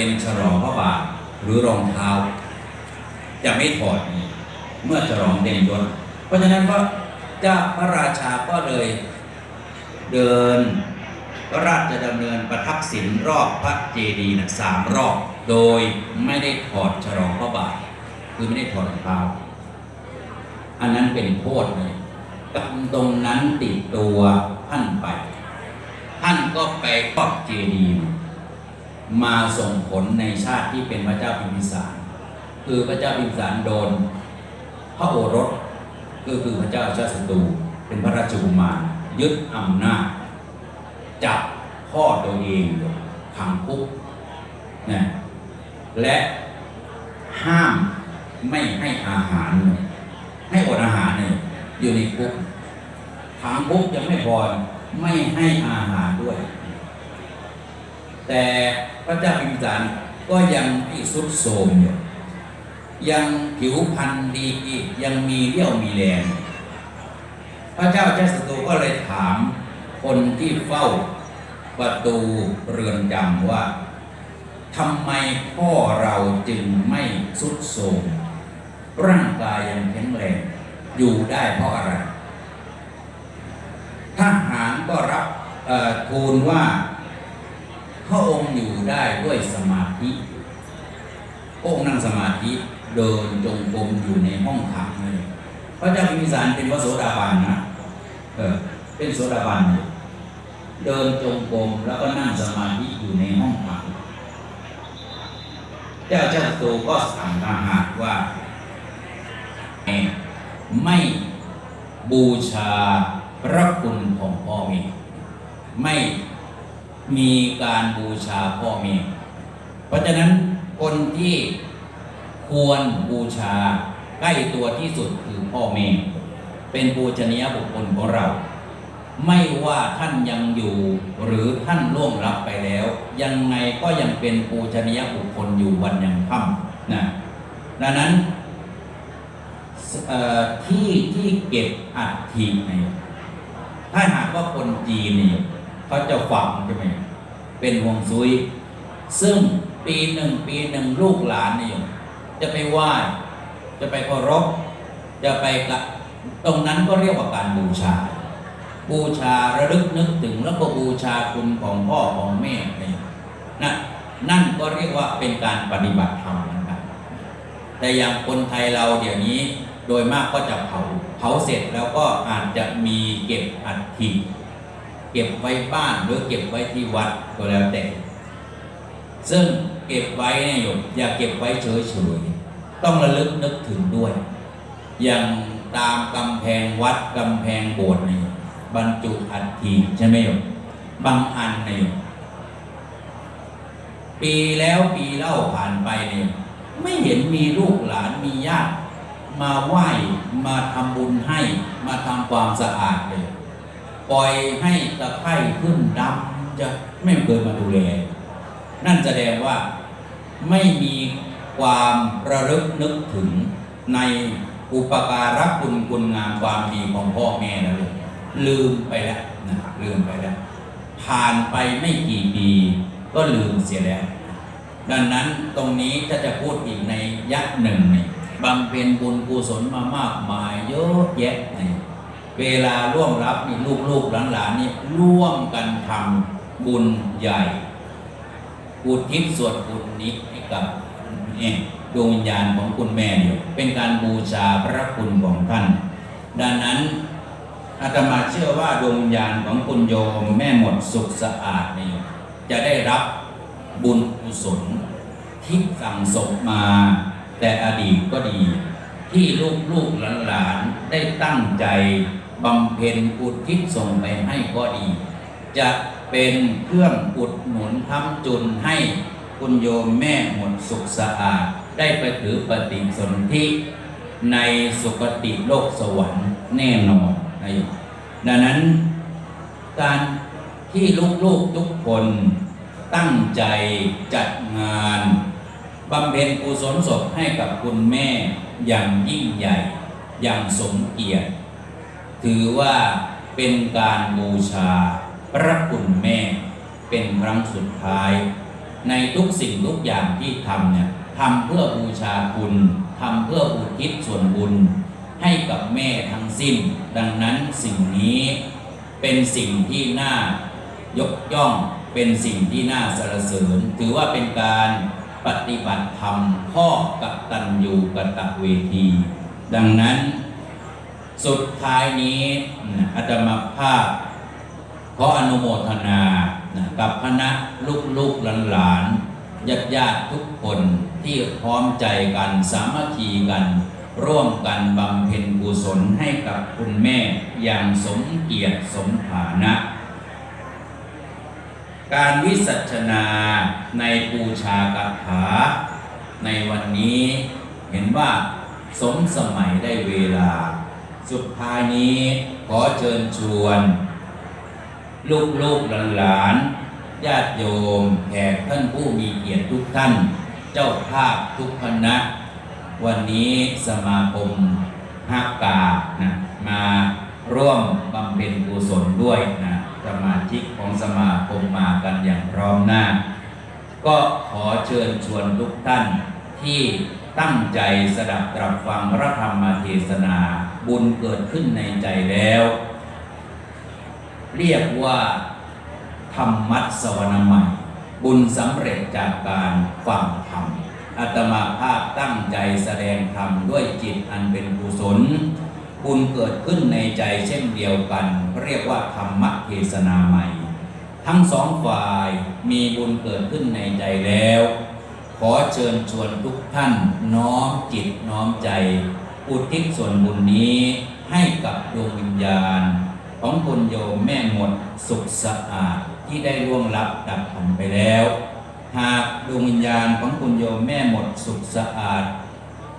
เป็นฉลองพระบาทหรือรองเท้า จะไม่ถอดเมื่อฉลองเต็มยศเพราะฉะนั้นก็เจ้าพระราชาก็เลยเดินพระราชดำเนินประทักษิณรอบพระเจดีย์นะสามรอบ โดยไม่ได้ถอดฉลองพระบาทคือไม่ได้ถอดรองเท้าอันนั้นเป็นโทษเลยกรรมตรงนั้นติดตัวท่านไป ท่านก็ไปครอบเจดีย์ มาส่งผลในชาติที่เป็นพระเจ้าพิมพิสาร คือพระเจ้าพิมพิสารโดน พระโอรสก็คือพระเจ้าชาติศัตรูเป็นพระราชกุมารยึดอำนาจจับพ่อตัวเองขังคุกนะและห้ามไม่ให้อาหารให้อดอาหารเนี่ยอยู่ในคุกขังคุกยังไม่พอไม่ให้อาหารด้วย แต่พระเจ้าพิมพิสารก็ยังที่สุดโทมอยู่ยังผิวพรรณดียังมีเรี่ยวมีแรงพระเจ้าเจ้าสตูก็เลยถามคนที่เฝ้าประตูเรือนจำว่าทำไมพ่อเราจึงไม่สุดโทมร่างกายยังแข็งแรงอยู่ได้เพราะอะไรทหารก็รับเอ่อทูลว่า พระองค์อยู่ได้ด้วยสมาธิพระองค์นั่งสมาธิเดินจงกรมอยู่ในห้องขังเลยพระเจ้าพิมพิสารเป็นพระโสดาบันนะเออเป็นโสดาบันอยู่เดินจงกรมแล้วก็นั่งสมาธิอยู่ในห้องขังเจ้าเจ้าตัวก็สั่งทหารว่าไม่บูชาพระคุณของพ่อแม่ไม่ มีการบูชาพ่อแม่เพราะฉะนั้นคนที่ควรบูชาใกล้ตัวที่สุดคือพ่อแม่เป็นปูชนียบุคคลของเรา ไม่ว่าท่านยังอยู่หรือท่านล่วงลับไปแล้ว ยังไงก็ยังเป็นปูชนียบุคคลอยู่วันยังค่ำนะดังนั้นที่ที่เก็บอัฐิเนี่ยถ้าหากว่าคนจีนเนี่ย เขาจะฝังใช่ไหมเป็นห่วงซุย ซึ่งปีหนึ่งปีหนึ่งลูกหลานเนี่ยจะไปไหว้จะไปเคารพจะไปกะตรงนั้นก็เรียกว่าการบูชา บูชาระลึกนึกถึงแล้วก็บูชาคุณของพ่อของแม่เนี่ยนะนั่นก็เรียกว่าเป็นการปฏิบัติธรรมนะครับแต่อย่างคนไทยเราเดี๋ยวนี้โดยมากก็จะเผาเผาเสร็จแล้วก็อาจจะมีเก็บอัฐิ เก็บไว้บ้านหรือเก็บไว้ที่วัดก็แล้วแต่ ซึ่งเก็บไว้เนี่ยโยมอย่าเก็บไว้เฉยๆต้องระลึกนึกถึงด้วย อย่างตามกำแพงวัดกำแพงโบสถ์เนี่ยบรรจุอัฐิใช่ไหมโยมบางอันเนี่ยปีแล้วปีเล่าผ่านไปเนี่ยไม่เห็นมีลูกหลานมีญาติมาไหว้มาทำบุญให้มาทำความสะอาดเลย ปล่อยให้ตะไคร่ขึ้นดำจะไม่เคยมาดูแล นั่นแสดงว่าไม่มีความระลึกนึกถึงในอุปการะคุณคุณงามความดีของพ่อแม่แล้วเลยลืมไปแล้วนะครับลืมไปแล้ว ผ่านไปไม่กี่ปีก็ลืมเสียแล้ว ดังนั้นตรงนี้ถ้าจะพูดอีกในยักษ์หนึ่งนี่บำเพ็ญบุญกุศลมามากมายเยอะแยะเนี่ย เวลาร่วมรับนี่ลูกๆหลานๆนี่ร่วมกันทำบุญใหญ่อุทิศส่วนบุญนี้ให้กับเนี่ยดวงวิญญาณของคุณแม่เนี่เป็นการบูชาพระคุณของท่าน ดังนั้นอาตมาเชื่อว่าดวงวิญญาณของคุณโยมแม่หมดสุขสะอาดนี่จะได้รับบุญกุศลที่สั่งสมมา แต่อดีตก็ดี ที่ลูกลูกๆหลานๆได้ตั้งใจ บำเพ็ญอุทิศส่งไปให้ก็ดี จะเป็นเครื่องอุดหนุนทำจุนให้คุณโยมแม่หมดสุขสะอาด ได้ไปถือปฏิสนธิในสุคติโลกสวรรค์แน่นอนนะโยมดังนั้นการที่ลูกๆทุกคนตั้งใจจัดงานบำเพ็ญกุศลศพให้กับคุณแม่อย่างยิ่งใหญ่ อย่างสมเกียรติ ถือว่าเป็นการบูชาพระคุณแม่เป็นครั้งสุดท้าย ในทุกสิ่งทุกอย่างที่ทำเนี่ยทำเพื่อบูชาคุณทำเพื่ออุทิศส่วนบุญ ให้กับแม่ทั้งสิ้น ดังนั้นสิ่งนี้เป็นสิ่งที่น่ายกย่องเป็นสิ่งที่น่าสรรเสริญ ถือว่าเป็นการปฏิบัติธรรมพ่อกับตันยูกตเวที ดังนั้น สุดท้ายนี้อาตมาภาพขออนุโมทนากับคณะลูกลูกหลานหลานญาติญาติทุกคนที่พร้อมใจกันสามัคคีกัน ร่วมกันบำเพ็ญกุศลให้กับคุณแม่อย่างสมเกียรติสมฐานะ การวิสัชนาในปูชากถา ในวันนี้เห็นว่าสมสมัยได้เวลา สุดท้ายนี้ขอเชิญชวน ลูกลูกหลานหลานญาติโยมแขกท่านผู้มีเกียรติทุกท่าน เจ้าภาพทุกคณะ วันนี้สมาคมฮักกานะมาร่วมบำเพ็ญกุศลด้วยนะสมาชิกของสมาคมมากันอย่างพร้อมหน้า ก็ขอเชิญชวนทุกท่านที่ตั้งใจสดับตรับฟังพระธรรมเทศนา บุญเกิดขึ้นในใจแล้ว เรียกว่าธรรมัสวรรณใหม่บุญสำเร็จจากการฟังธรรมอาตมาภาพตั้งใจแสดงธรรมด้วยจิตอันเป็นกุศลบุญเกิดขึ้นในใจเช่นเดียวกัน เรียกว่าธรรมะเทศนาใหม่ ทั้งสองฝ่ายมีบุญเกิดขึ้นในใจแล้ว ขอเชิญชวนทุกท่านน้อมจิตน้อมใจ อุทิศส่วนบุญนี้ให้กับดวงวิญญาณ ของคุณโยมแม่หมดสุขสะอาดที่ได้ล่วงลับดับขันไปแล้ว หากดวงวิญญาณของคุณโยมแม่หมดสุขสะอาด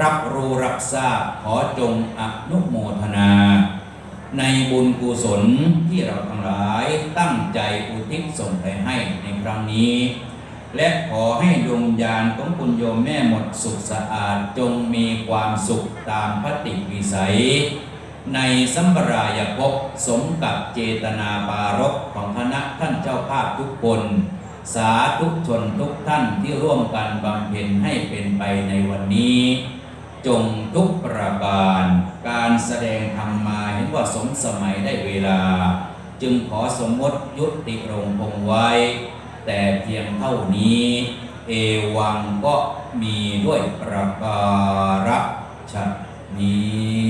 รับรู้รับทราบขอจงอนุโมทนา ในบุญกุศลที่เราทั้งหลายตั้งใจอุทิศส่งไปให้ในครั้งนี้ และขอให้ดวงวิญญาณของคุณโยมแม่หมดสุขสะอาดจงมีความสุขตามพระติวิสัย ในสัมปรายภพสมกับเจตนาปารกของคณะท่านเจ้าภาพทุกคน สาธุชนทุกท่านที่ร่วมกันบำเพ็ญให้เป็นไปในวันนี้ จงทุกประการการแสดงธรรมมาเห็นว่าสมสมัยได้เวลา จึงขอสมมติยุติลงคงไว้ แต่เพียงเท่านี้ เอวังก็มีด้วยประการฉะนี้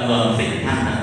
จำนวน